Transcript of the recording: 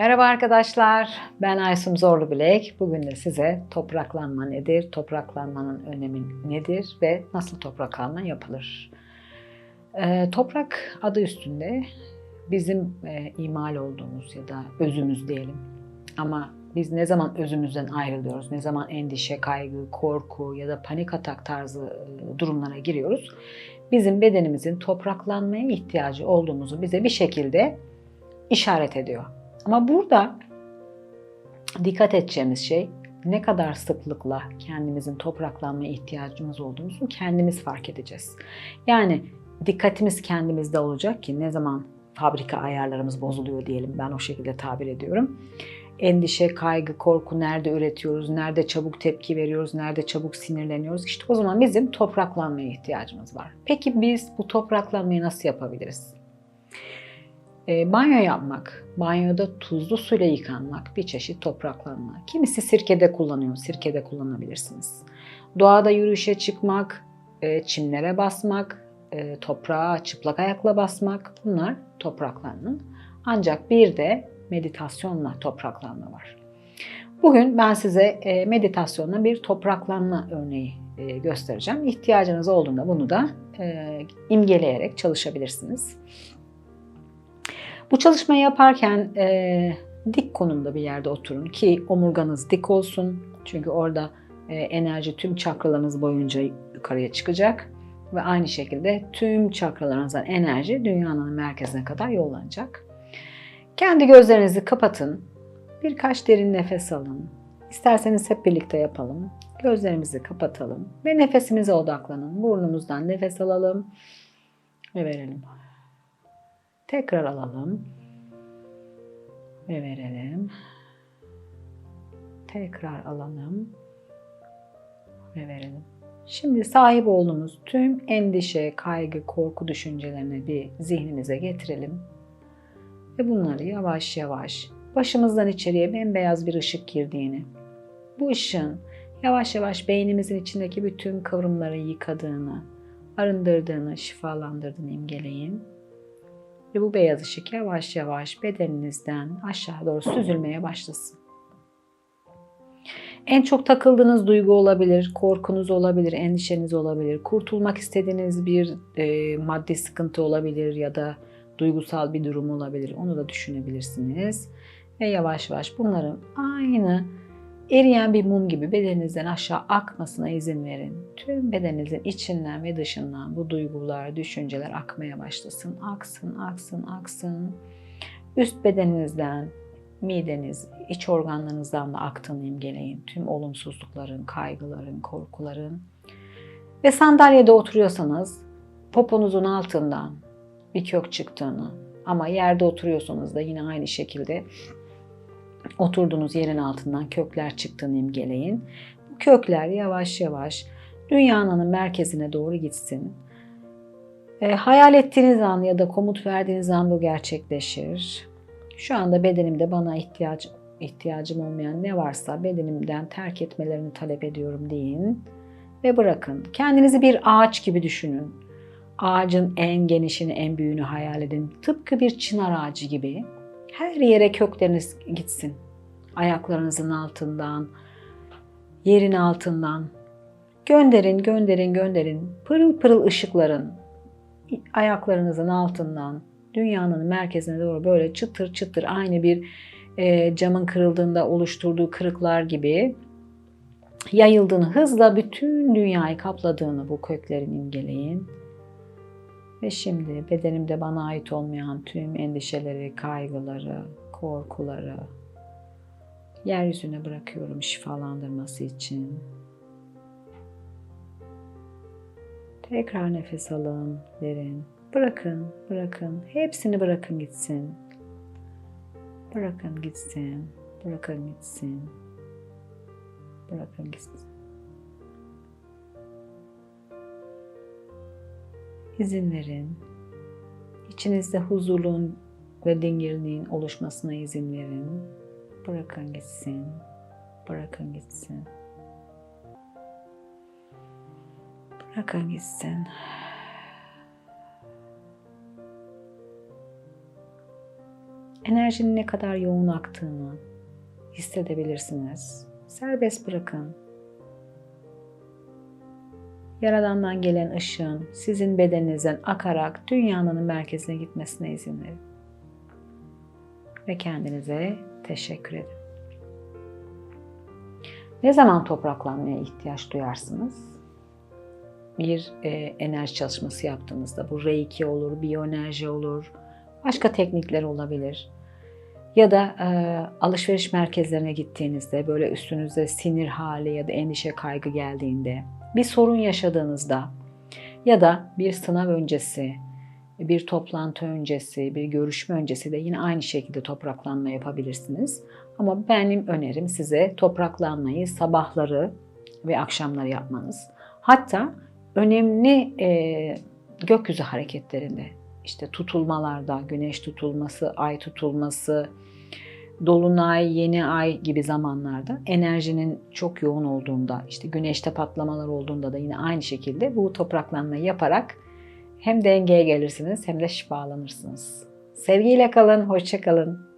Merhaba arkadaşlar, ben Aysun Zorlu Bilek. Bugün de size topraklanma nedir, topraklanmanın önemi nedir ve nasıl topraklanma yapılır? Ee, toprak adı üstünde bizim e, imal olduğumuz ya da özümüz diyelim. Ama biz ne zaman özümüzden ayrılıyoruz, ne zaman endişe, kaygı, korku ya da panik atak tarzı e, durumlara giriyoruz, bizim bedenimizin topraklanmaya ihtiyacı olduğumuzu bize bir şekilde işaret ediyor. Ama burada dikkat edeceğimiz şey ne kadar sıklıkla kendimizin topraklanmaya ihtiyacımız olduğumuzu kendimiz fark edeceğiz. Yani dikkatimiz kendimizde olacak ki ne zaman fabrika ayarlarımız bozuluyor diyelim ben o şekilde tabir ediyorum. Endişe, kaygı, korku nerede üretiyoruz, nerede çabuk tepki veriyoruz, nerede çabuk sinirleniyoruz. İşte o zaman bizim topraklanmaya ihtiyacımız var. Peki biz bu topraklanmayı nasıl yapabiliriz? E, banyo yapmak, banyoda tuzlu suyla yıkanmak bir çeşit topraklanma. Kimisi sirkede kullanıyor, sirkede kullanabilirsiniz. Doğada yürüyüşe çıkmak, e, çimlere basmak, e, toprağa çıplak ayakla basmak bunlar topraklanma. Ancak bir de meditasyonla topraklanma var. Bugün ben size e, meditasyonla bir topraklanma örneği e, göstereceğim. İhtiyacınız olduğunda bunu da e, imgeleyerek çalışabilirsiniz. Bu çalışmayı yaparken e, dik konumda bir yerde oturun ki omurganız dik olsun. Çünkü orada e, enerji tüm çakralarınız boyunca yukarıya çıkacak ve aynı şekilde tüm çakralarınızdan enerji dünyanın merkezine kadar yollanacak. Kendi gözlerinizi kapatın. Birkaç derin nefes alın. İsterseniz hep birlikte yapalım. Gözlerimizi kapatalım ve nefesimize odaklanın. Burnumuzdan nefes alalım ve verelim. Tekrar alalım ve verelim. Tekrar alalım ve verelim. Şimdi sahip olduğumuz tüm endişe, kaygı, korku düşüncelerini bir zihnimize getirelim. Ve bunları yavaş yavaş başımızdan içeriye bembeyaz bir ışık girdiğini, bu ışığın yavaş yavaş beynimizin içindeki bütün kıvrımları yıkadığını, arındırdığını, şifalandırdığını imgeleyin. Ve bu beyaz ışık yavaş yavaş bedeninizden aşağı doğru süzülmeye başlasın. En çok takıldığınız duygu olabilir, korkunuz olabilir, endişeniz olabilir, kurtulmak istediğiniz bir e, maddi sıkıntı olabilir ya da duygusal bir durum olabilir. Onu da düşünebilirsiniz. Ve yavaş yavaş bunların aynı eriyen bir mum gibi bedeninizden aşağı akmasına izin verin. Tüm bedeninizin içinden ve dışından bu duygular, düşünceler akmaya başlasın. Aksın, aksın, aksın. Üst bedeninizden, mideniz, iç organlarınızdan da aktığını imgeleyin. Tüm olumsuzlukların, kaygıların, korkuların. Ve sandalyede oturuyorsanız poponuzun altından bir kök çıktığını ama yerde oturuyorsanız da yine aynı şekilde oturduğunuz yerin altından kökler çıktığını imgeleyin. Bu kökler yavaş yavaş dünyanın merkezine doğru gitsin. E, hayal ettiğiniz an ya da komut verdiğiniz an bu gerçekleşir. Şu anda bedenimde bana ihtiyaç ihtiyacım olmayan ne varsa bedenimden terk etmelerini talep ediyorum deyin ve bırakın. Kendinizi bir ağaç gibi düşünün. Ağacın en genişini, en büyüğünü hayal edin. Tıpkı bir çınar ağacı gibi. Her yere kökleriniz gitsin. Ayaklarınızın altından, yerin altından. Gönderin, gönderin, gönderin. Pırıl pırıl ışıkların ayaklarınızın altından dünyanın merkezine doğru böyle çıtır çıtır aynı bir e, camın kırıldığında oluşturduğu kırıklar gibi yayıldığını, hızla bütün dünyayı kapladığını bu köklerin imgeleyin. Ve şimdi bedenimde bana ait olmayan tüm endişeleri, kaygıları, korkuları yeryüzüne bırakıyorum şifalandırması için. Tekrar nefes alın, verin. Bırakın, bırakın. Hepsini bırakın gitsin. Bırakın gitsin. Bırakın gitsin. Bırakın gitsin. İzin verin. İçinizde huzurluğun ve dingirliğin oluşmasına izin verin. Bırakın gitsin. Bırakın gitsin. Bırakın gitsin. enerjinin ne kadar yoğun aktığını hissedebilirsiniz. Serbest bırakın. Yaradandan gelen ışığın sizin bedeninizden akarak dünyanın merkezine gitmesine izin verin. Ve kendinize teşekkür edin. Ne zaman topraklanmaya ihtiyaç duyarsınız? Bir e, enerji çalışması yaptığınızda bu reiki olur, biyoenerji olur, başka teknikler olabilir. Ya da e, alışveriş merkezlerine gittiğinizde böyle üstünüze sinir hali ya da endişe kaygı geldiğinde, bir sorun yaşadığınızda ya da bir sınav öncesi, bir toplantı öncesi, bir görüşme öncesi de yine aynı şekilde topraklanma yapabilirsiniz. Ama benim önerim size topraklanmayı sabahları ve akşamları yapmanız. Hatta önemli e, gökyüzü hareketlerinde, işte tutulmalarda, güneş tutulması, ay tutulması, dolunay, yeni ay gibi zamanlarda enerjinin çok yoğun olduğunda, işte güneşte patlamalar olduğunda da yine aynı şekilde bu topraklanmayı yaparak hem dengeye gelirsiniz hem de şifalanırsınız. Sevgiyle kalın, hoşça kalın.